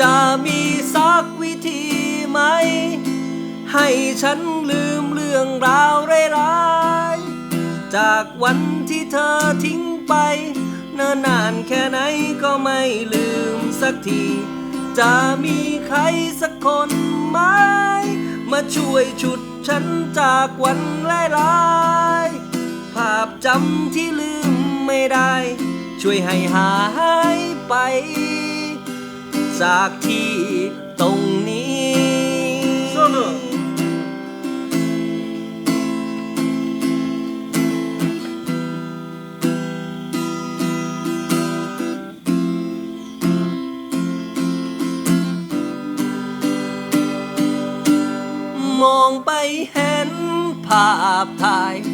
จะมีสักวิธีไหม ให้ฉันลืมเรื่องราวร้ายๆ จากวันที่เธอทิ้งไปเนิ่นนานแค่ไหนก็ไม่ลืมสักที จะมีใครสักคนไหม มาช่วยฉุดฉันจากวันร้ายๆ ภาพจำที่ลืมไม่ได้ ช่วยให้หายไป จากที่ตรงนี้ Solo. มองไปเห็นภาพถ่าย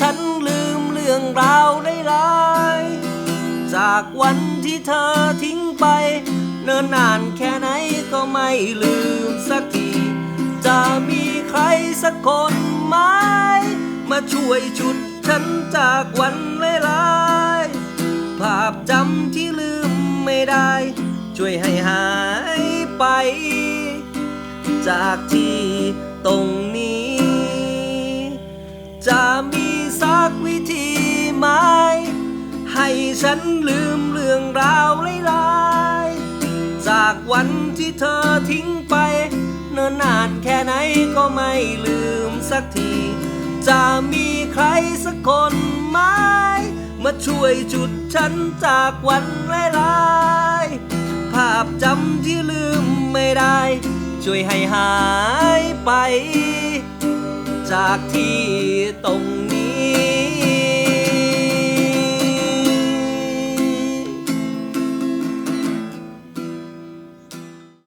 ฉันลืมเรื่องราวร้ายๆจากวันที่เธอทิ้งไป เนิ่นนานแค่ไหนก็ไม่ลืมสักที จะมีใครสักคนไหมมาช่วยฉุดฉันจากวันร้ายๆภาพจำที่ลืมไม่ได้ ช่วยให้หายไป จากที่ตรง ฉันลืมเรื่องราวร้ายๆจากวันที่เธอทิ้งไป เนิ่นนานแค่ไหนก็ไม่ลืมสักที จะมีใครสักคนไหมมาช่วยจุดฉันจากวันร้ายๆภาพจำที่ลืมไม่ได้ ช่วยให้หายไป จากที่ตรง